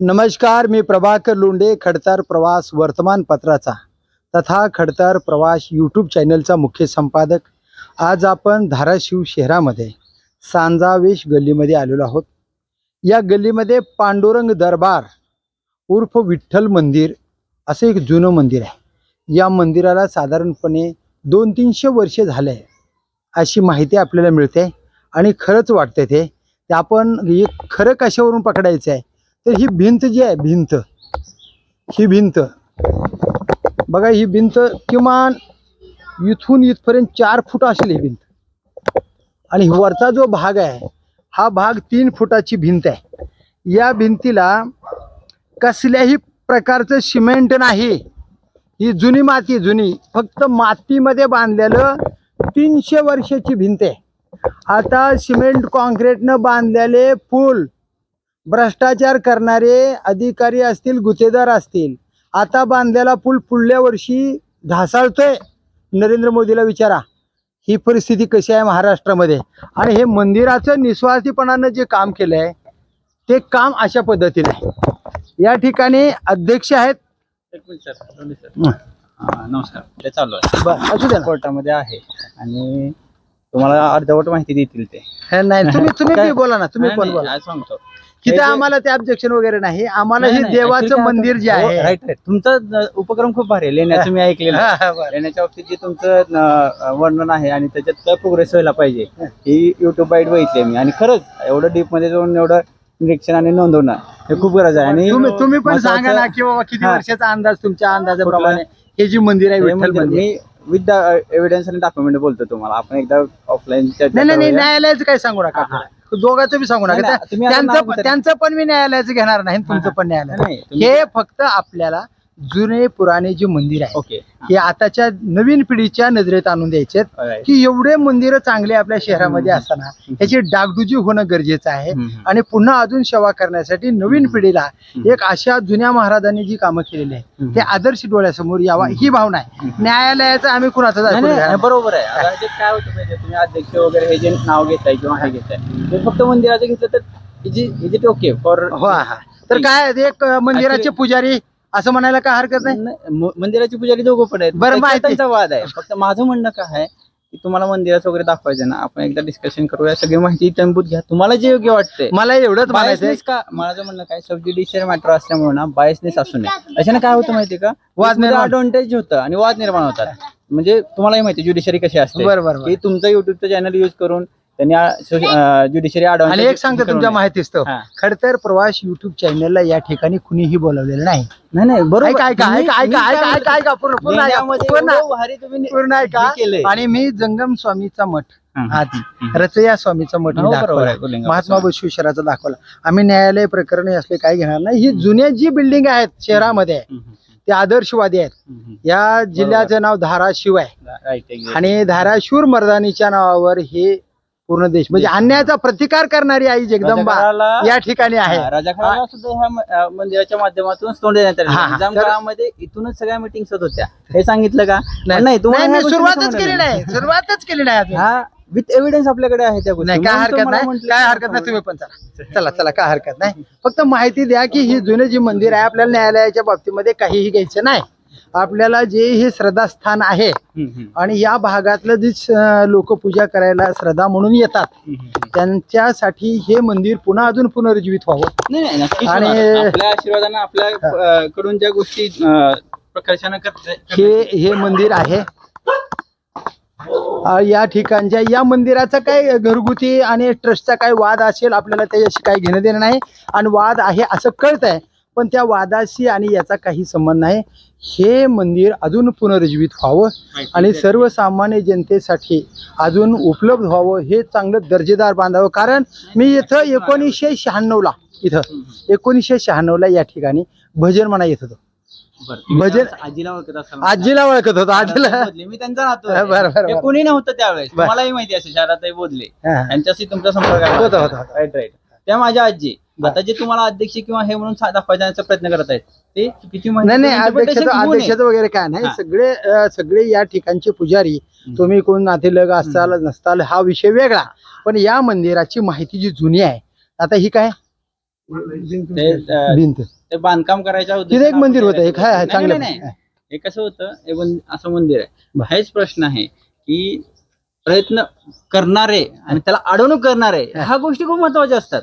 नमस्कार मी प्रभाकर लोंढे खडतर प्रवास वर्तमानपत्राचा तथा खडतर प्रवास यूट्यूब चॅनलचा मुख्य संपादक. आज आपण धाराशिव शहरामध्ये सांजावेश गल्लीमध्ये आलेलो आहोत. या गल्लीमध्ये पांडुरंग दरबार उर्फ विठ्ठल मंदिर असं एक जुनं मंदिर आहे. या मंदिराला साधारणपणे दोन तीनशे वर्षे झाले आहे अशी माहिती आपल्याला मिळते आणि खरंच वाटते ते. ते आपण हे खरं कशावरून पकडायचं आहे? तर ही भिंत जी आहे भिंत. ही भिंत. बघा ही भिंत किमान इथून इथपर्यंत चार फूट असेल ही भिंत. आणि वरचा जो भाग आहे हा भाग तीन फुटाची भिंत आहे. या भिंतीला कसल्याही प्रकारचं सिमेंट नाही. ही जुनी माती जुनी. फक्त मातीमध्ये बांधलेलं तीनशे वर्षाची भिंत आहे. आता सिमेंट कॉन्क्रीटनं बांधलेले पूल भ्रष्टाचार करणारे अधिकारी असतील गुत्तेदार असतील आता बांधलेला पूल पुढल्या वर्षी ढासाळतोय. नरेंद्र मोदीला विचारा ही परिस्थिती कशी आहे महाराष्ट्रामध्ये? आणि हे मंदिराचं निस्वार्थीपणानं जे काम केलं आहे ते काम अशा पद्धतीने आहे. या ठिकाणी अध्यक्ष आहेत. एक मिनिट सर हं. नमस्कार. ते चालू आहे. बरं असू द्या ना. कोर्टामध्ये आहे आणि तुम्हाला अर्धवट माहिती देतील ते. हे नाही तुम्ही तुम्ही काय? बोला ना तुम्ही नाही, पण नाही, बोला? आज सांगतो. तिथे आम्हाला ते ऑब्जेक्शन वगैरे नाही आम्हाला हे देवाचं मंदिर जे हो, आहे राईट राईट तुमचा अ, उपक्रम खूप भारी आहे लेण्याचं मी ऐकलेलं आहे. हा, बरं. लेण्याच्या बाबतीत जे तुमचं अ, वर्णन आहे आणि त्याच्यात काय प्रोग्रेस व्हायला पाहिजे ही. युट्यूब बाईट बघितली मी. आणि खरंच एवढं डीपमध्ये जाऊन एवढं निरीक्षण आणि नोंदवणं हे खूप गरज आहे. आणि तुम्ही तुम्ही पण सांगा ना की बाबा किती हा. वर्षाचा अंदाज तुमच्या अंदाजाप्रमाणे हे जे मंदिर आहे हे विठ्ठल मंदिर- मंदिर. मी विथ एव्हिडन्स आणि डॉक्युमेंट बोलतो तुम्हाला. आपण एकदा ऑफलाईन नाही नाही नाही न्यायालयाचं काय सांगू नका. दोघांचं बी सांगू नका. नाही, तुम्ही आता त्यांचं नाव त्यांचं पण मी न्यायालयाचं घेणार नाही तुमचं पण न्यायालय. नाही, तुम्ही- हे फक्त आपल्याला जुने पुराणे जे मंदिर आहे ओके. हे आताच्या नवीन पिढीच्या नजरेत आणून द्यायचे की एवढे मंदिरं चांगले आपल्या शहरामध्ये असताना याची डागडुजी होणं गरजेचं आहे. आणि पुन्हा अजून सेवा करण्यासाठी नवीन पिढीला एक अशा जुन्या महाराजांनी जी कामं केलेली आहे ते आदर्श डोळ्यासमोर यावा ही भावना आहे. न्यायालयाचं आम्ही कुणाचं नाही, ऐकून नाही, घेणार नाही, बरोबर आहे. आता जे काय होतं माहितीये, तुम्ही अध्यक्ष वगैरे हे जे नाव घेताय किंवा हे घेताय ते फक्त मंदिराचं घेतलं तर इज इट ओके फॉर हो हा तर काय आहे, एक अं, मंदिराचे पुजारी असं म्हणायला काय हरकत नाही? मंदिराची पुजारी दोघं पण आहेत. बरं, माहिती. त्यांचा वाद आहे. फक्त माझं म्हणणं काय आहे की तुम्हाला मंदिराचं वगैरे दाखवायचं ना आपण एकदा डिस्कशन करूया सगळी माहिती इत्यंभूत घ्या. तुम्हाला जे योग्य वाटतंय. मला एवढंच म्हणायचंय. बायसनेस का माझं म्हणणं काय सब ज्युडिशियल मॅटर असल्यामुळे ना बायसनेस असू नये. अशाने काय होतं माहितीये का? वाद निर्माण. होतं आणि वाद निर्माण होतात. म्हणजे तुम्हालाही माहिती ज्युडिशरी कशी असते. बरं बरं बरं. की तुमचं युट्यूबचं चॅनल युज करून त्यांनी ज्युडिशरी आणि एक सांगतो तुमच्या माहितीच तो हा. खडतर प्रवास युट्यूब चॅनलला या ठिकाणी कुणीही बोलवलेलं नाही नाही नाही बरोबर ऐका ऐका तुम्ही- ऐका तुम्ही ऐका काय ऐका म्हणता? ऐका ऐका पूर्ण पूर्ण ऐका पूर्ण पूर्ण. आणि मी जंगम स्वामीचा मठ हं. रचया स्वामीचा मठ मी हो, बरोबर दाखवला आहे, महात्मा. बसवेश्वराचा दाखवला आम्ही न्यायालय प्रकरणे असले काही घेणार नाही ही जुन्या जी बिल्डिंग आहेत शहरामध्ये ते आदर्शवादी आहेत. या जिल्ह्याचं नाव धाराशिव आहे. आणि धाराशिव मर्दानीच्या नावावर हे पूर्ण देश. म्हणजे अन्यायाचा प्रतिकार करणारी आई जगदंबा राजाकाराला- या ठिकाणी आहे. राजाखानाला सुद्धा ह्या म- अं, मंदिराच्या माध्यमातून तोंड देण्यात आले हा, हा. निजाम तर- काळामध्ये इथूनच सगळ्या मिटिंग्स होत होत्या. हे सांगितलं का? नाही. नाही तुम्हाला ह्या सुरुवातच केली नाही. सुरुवातच केली नाही अजून. हा विथ एव्हिडन्स आपल्याकडे आहे त्या गोष्टी. नाही काय हरकत नाही. काय हरकत नाही तुम्ही पण चला. चला चला काय हरकत नाही. फक्त माहिती द्या की ही जुने जी मंदिर आहे आपल्याला न्यायालयाच्या बाबतीमध्ये काहीही घ्यायचं नाही. आपल्याला जे हे श्रद्धास्थान आहे आणि या भागातलं जे लोक पूजा करायला श्रद्धा म्हणून येतात. त्यांच्यासाठी हे मंदिर पुन्हा अजून पुनर्जीवित व्हावं. आणि-. आपल्या आशीर्वादानं आपल्या अं, कडून ज्या गोष्टी प्रकर्षानं हे हे मंदिर आहे. या ठिकाणच्या या मंदिराचा काय घरगुती आणि ट्रस्टचा काय वाद असेल आपल्याला त्याच्याशी काही घेणं देणं नाही. आणि वाद आहे असं कळत आहे पण त्या वादाशी आणि याचा काही संबंध नाही हे मंदिर अजून पुनर्जीवित व्हावं आणि सर्वसामान्य जनतेसाठी अजून उपलब्ध व्हावं हे चांगलं दर्जेदार बांधावं कारण मी इथं एकोणीसशे शहाण्णवला इथं एकोणीसशे शहाण्णवला या ठिकाणी भजन म्हणा येत होतो भजन- आजीला ओळखत असाल आजीला ओळखत होतो आजीला. मी त्यांचा आहे. बरं. कोणी नव्हतं त्यावेळेस. मलाही माहिती असेल शहरातही बोधले हा. यांच्याशी तुमचा संपर्क. होता, होता. राईट राईट त्या माझ्या आजी. आता जे तुम्हाला अध्यक्ष किंवा हे म्हणून दाखवायचा प्रयत्न करत आहेत. ते चुकीची नाही नाही interpretation अध्यक्षाचं वगैरे काय नाही. सगळे सगळे या ठिकाणचे पुजारी तुम्ही कोण नातेलग असाल नसताल हा विषय वेगळा. पण या मंदिराची माहिती जी जुनी आहे आता ही काय? भिंत. ते बांधकाम करायच्या तिथे एक मंदिर होतं एक चांगलं. हे. कसं होतं? असं मंदिर आहे. हेच प्रश्न आहे की प्रयत्न करणारे आणि त्याला अडवणूक करणारे ह्या गोष्टी खूप महत्त्वाच्या असतात.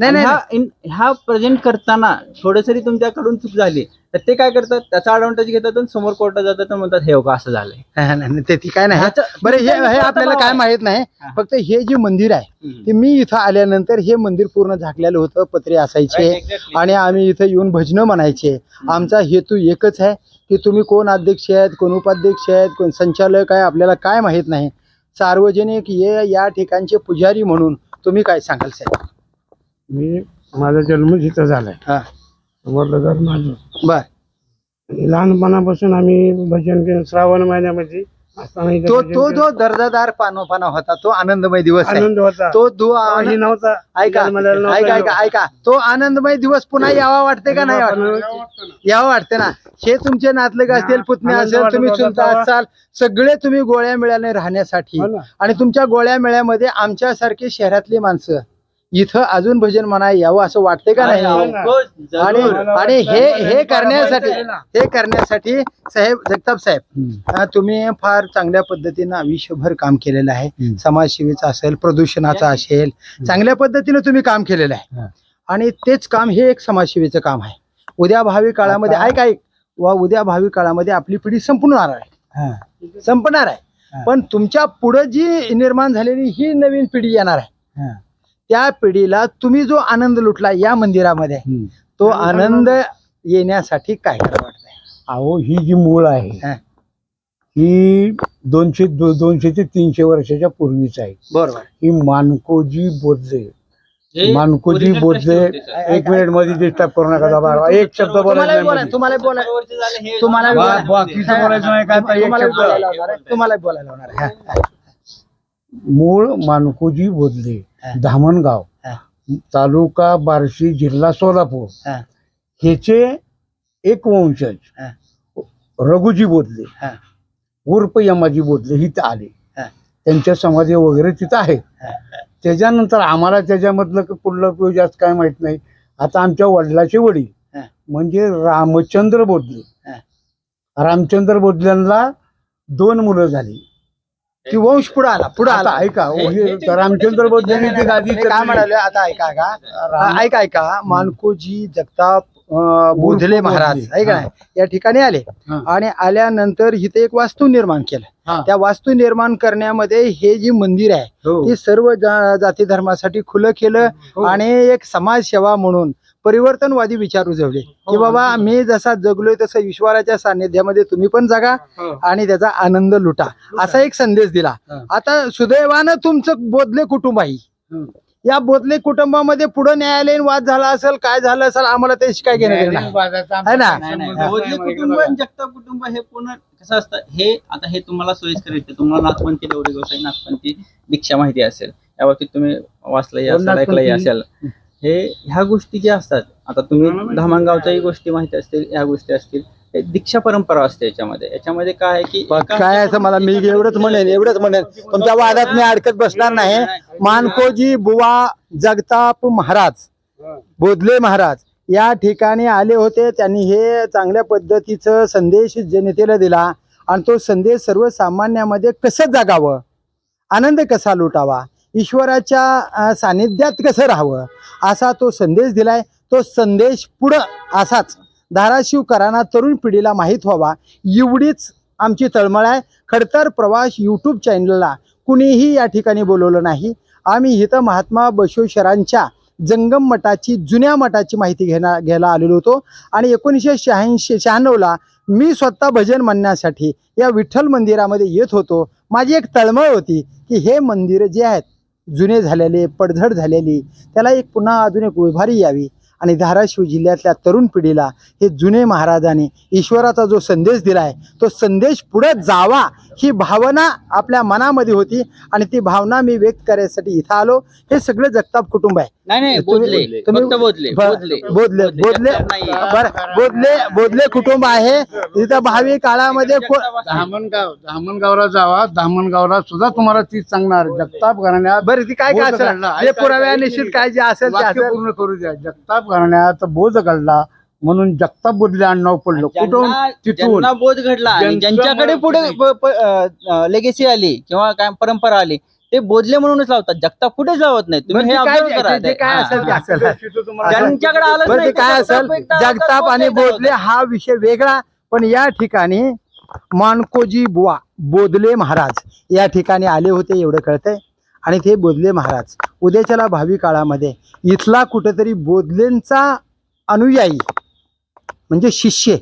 नाही नाही इन- ह्या प्रेझेंट करताना थोडं जरी तुमच्याकडून चूक झाली तर ते काय करतात? त्याचा ॲडव्हान्टेज घेतात आणि समोर कोर्टात जातात आणि म्हणतात हे हो का असं झालंय. नाही, नाही, नाही, ते ती काय नाही. ह्याचं- बरं हे हे आपल्याला काय माहीत नाही हा. फक्त हे जे मंदिर आहे हम्म. ते मी इथं आल्यानंतर हे मंदिर पूर्ण झाकलेलं होतं पत्रे असायचे Right, exactly. आणि आम्ही इथं येऊन भजनं म्हणायचे. आमचा हेतू एकच आहे की तुम्ही कोण अध्यक्ष आहेत कोण उपाध्यक्ष आहेत कोण संचालक आहे आपल्याला काय माहीत नाही. सार्वजनिक ये या ठिकाणचे पुजारी म्हणून तुम्ही काय सांगाल साहेब? मी माझा जन्म इथं झालाय. हा. वडलगर माझं बर. आणि लहानपणापासून आम्ही भजन श्रावण महिन्यामध्ये असताना इथं तो भजन तो. जो दर्जादार पानोपाना होता तो आनंदमय दिवस आहे. आनंद होता. तो दु काही नव्हता. ऐका नव्हता ऐका ऐका ऐका. तो आनंदमय दिवस पुन्हा यावा वाटते का नाही वाटत? यावं वाटते ना. हे तुमचे नातलग असतील पुतणे आनंद असेल वाटत तुम्ही होता चुलता तेव्हा. असाल. सगळे तुम्ही गोळ्या मिळाने राहण्यासाठी. हो ना. आणि तुमच्या गोळ्या मेळ्यामध्ये आमच्यासारखे शहरातली माणसं इथं अजून भजन म्हणा यावं असं वाटते का नाही? आणि हे हे करण्यासाठी हे करण्यासाठी साहेब जगताप साहेब तुम्ही फार चांगल्या पद्धतीनं आयुष्यभर काम केलेलं आहे. समाजसेवेचं असेल प्रदूषणाचं असेल चांगल्या पद्धतीनं तुम्ही काम केलेलं आहे. आणि तेच काम हे एक समाजसेवेचं काम आहे. उद्या भावी काळामध्ये ऐक ऐक. वा उद्या भावी काळामध्ये आपली पिढी संपणार आहे. संपणार आहे. पण तुमच्यापुढे जी निर्माण झालेली ही नवीन पिढी येणार आहे. त्या पिढीला तुम्ही जो आनंद लुटला या मंदिरामध्ये तो आनंद येण्यासाठी काय वाटतंय? अहो ही जी मूळ आहे हा. दोनशे दो- दोनशे ते तीनशे वर्षाच्या पूर्वीच आहे. बरोबर. ही मानकोजी बोधले हे मानकोजी sir. एक मिनिटमध्ये डिस्टर्ब करू नका दाबा. एक शब्द तुम्हाला बोलायचा बोला नाही तुम्हाला बोलायचं नाही काय, तुम्हाला शब्द. बोलायला होणार आहे. तुम्हाला बोलायला होणार आहे. हा. मूळ मानकोजी बोधले हा. धामणगाव हा. तालुका बार्शी जिल्हा सोलापूर हा. ह्याचे एक वंशज हा. रघुजी बोधले हा. उर्फ यमाजी बोधले हिथं आले हा. त्यांच्या समाधी वगैरे तिथं आहेत हा. त्याच्यानंतर आम्हाला त्याच्यामधलं क- पुढलं उपयोग जास्त काय माहीत नाही आता आमच्या वडिलाचे वडील हा. म्हणजे रामचंद्र बोधले हा. रामचंद्र बोधल्यांना दोन मुलं झाली ती वंश पुढे आला पुढे आला आता ऐका हे- रामचंद्र बोधल्यांनी ती गादी मी काय म्हणाले आता ऐका का ऐका ऐका मानकोजी जगताप अं, बोधले महाराज बोधले. ऐका या ठिकाणी आले हा. आणि आल्यानंतर इथे एक वास्तू निर्माण केलं हा. त्या वास्तू निर्माण करण्यामध्ये हे जे मंदिर आहे हो. ते सर्व जा- जाती धर्मासाठी खुलं केलं हो. आणि एक समाजसेवा म्हणून परिवर्तनवादी विचार रुजवले. की हो, बाबा मी जसा जगलोय तसं ईश्वराच्या सान्निध्यामध्ये तुम्ही पण जगा हो. आणि त्याचा आनंद लुटा. असा एक संदेश दिला. आता सुदैवानं तुमचं बोधले कुटुंब आहे. हं. या बोधले कुटुंबामध्ये पुढे न्यायालयीन वाद झाला असेल काय झालं असेल आम्हाला त्याची काय घेणं. है ना? बोधले कुटुंब आणि जगताप कुटुंब हे पूर्ण कसं असतं? हे आता हे तुम्हाला सोयीस्कर येते तुम्हाला नाथपंथी गोसाई नाथपंथी दीक्षा माहिती असेल. या बाबतीत तुम्ही वाचलंही असेल ऐकलंही असेल. हे ह्या गोष्टी ज्या असतात आता तुम्ही धामणगावच्याही गोष्टी माहिती असतील ह्या गोष्टी असतील हे दीक्षा परंपरा असते याच्यामध्ये. याच्यामध्ये काय आहे की काय असं मला मी एवढंच म्हणेन एवढंच म्हणेन. तुमच्या वादात मी अडकत बसणार नाही. मानकोजी बुवा जगताप महाराज बोधले महाराज या ठिकाणी आले होते त्यांनी हे चांगल्या पद्धतीचं संदेश जनतेला दिला आणि तो संदेश सर्वसामान्यामध्ये कसं जगावं? आनंद कसा लुटावा? ईश्वराच्या सानिध्यात कसं राहावं? असा तो संदेश दिलाय. तो संदेश पुढं असाच. धाराशिवकरांना तरुण पिढीला माहीत व्हावा. एवढीच आमची तळमळ आहे. खडतर प्रवास यूट्यूब चॅनलला कुणीही या ठिकाणी बोलवलं नाही. आम्ही इथं महात्मा बशवेश्वरांच्या जंगम मठाची जुन्या मठाची माहिती घेणार घ्यायला आलेलो होतो. आणि एकोणीसशे शहाऐंशी शहाण्णवला मी स्वतः भजन म्हणण्यासाठी या विठ्ठल मंदिरामध्ये येत होतो. माझी एक तळमळ होती की हे मंदिर जे आहेत जुने झालेले पडझड झालेली त्याला एक पुन्हा अजून एक उभारी यावी. आणि धाराशिव जिल्ह्यातल्या तरुण पिढीला हे जुने महाराजांनी ईश्वराचा जो संदेश दिला आहे तो संदेश पुढे जावा ही भावना आपल्या मनामध्ये होती. आणि ती भावना मी व्यक्त करायसाठी इथं आलो. हे सगळं जगताप कुटुंब आहे. नाही बोधले तुम्ही- फक्त बोधले ब- बोधले. बोधले बोधले नाही. बर बोधले बोधले कुटुंब आहे. तिथं भावी काळामध्ये को- धामणगाव धामणगावला जावा. धामणगावला सुद्धा तुम्हाला तीच सांगणार. जगताप घराण्यात बरं ती काय काय बोध असेल? काढला. जे ऐका- पुराव्या ऐका- निश्चित काय जे असेल ते वाक्य असेल. पूर्ण करू द्या. जगताप घराण्यात बोध घडला म्हणून जगताप बोधले आडनाव पडलं. कुठून? ज्यांना तिथून. ज्यांना बोध घडला आणि ज्यांच्याकडे पुढे लेगेसी आली किंवा काय परंपरा आली ते बोधले म्हणूनच लावतात. जगताप कुठेच लावत नाही तुम्ही हे काय- observe करा. ते- ते काय हा, असेल ते हा. असेल ज्यांच्याकडे आलंच बरं नाही ते काय असेल? जगताप आणि बोधले हा विषय वेगळा पण या ठिकाणी मानकोजी बुवा बोधले महाराज या ठिकाणी आले होते एवढं कळतंय. आणि ते बोधले महाराज उद्याच्याला भावी काळामध्ये इथला कुठेतरी बोधलेंचा अनुयायी म्हणजे शिष्य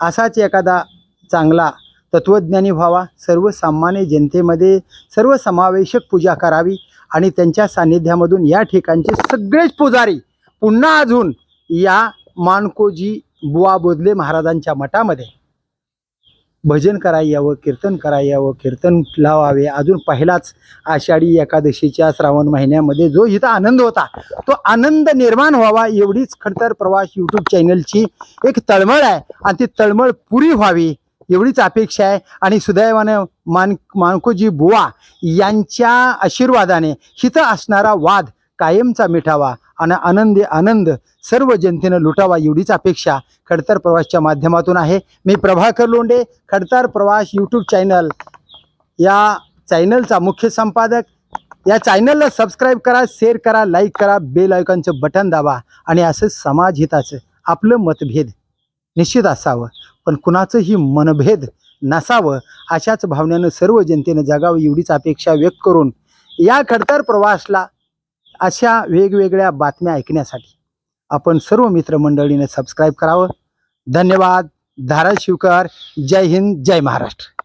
असाच एखादा चांगला तत्वज्ञानी व्हावा. सर्वसामान्य जनतेमध्ये सर्वसमावेशक पूजा करावी आणि त्यांच्या सान्निध्यामधून या ठिकाणचे सगळेच पुजारी पुन्हा अजून या मानकोजी बुवा बोधले महाराजांच्या मठामध्ये. भजन करायला यावं कीर्तन करायला यावं कीर्तन लावावे. अजून पहिलाच आषाढी एकादशीच्या श्रावण महिन्यामध्ये जो इथं आनंद होता तो आनंद निर्माण व्हावा एवढीच खडतर प्रवास यूट्यूब चॅनलची एक तळमळ आहे. आणि ती तळमळ पुरी व्हावी. एवढीच अपेक्षा आहे. आणि सुदैवानं मान मानकोजी बुवा यांच्या आशीर्वादाने हिथं असणारा वाद कायमचा मिठावा आणि आनंदी आनंद सर्व जनतेनं लुटावा एवढीच अपेक्षा खडतर प्रवासच्या माध्यमातून आहे. मी प्रभाकर लोंडे खडतर प्रवास यूट्यूब चॅनल या चॅनलचा मुख्य संपादक. या चॅनलला सबस्क्राईब करा शेअर करा लाईक करा बेल आयकॉनचं बटन दाबा आणि असं समाज हिताचं आपलं मतभेद निश्चित असावं. पण कुणाचंही मनभेद नसावं अशाच भावनेनं सर्व जनतेनं जगावं एवढीच अपेक्षा व्यक्त करून या खडतर प्रवासला अशा वेगवेगळ्या बातम्या ऐकण्यासाठी आपण सर्व मित्रमंडळीने सबस्क्राईब करावं. धन्यवाद. धाराशिवकर. जय हिंद. जय महाराष्ट्र.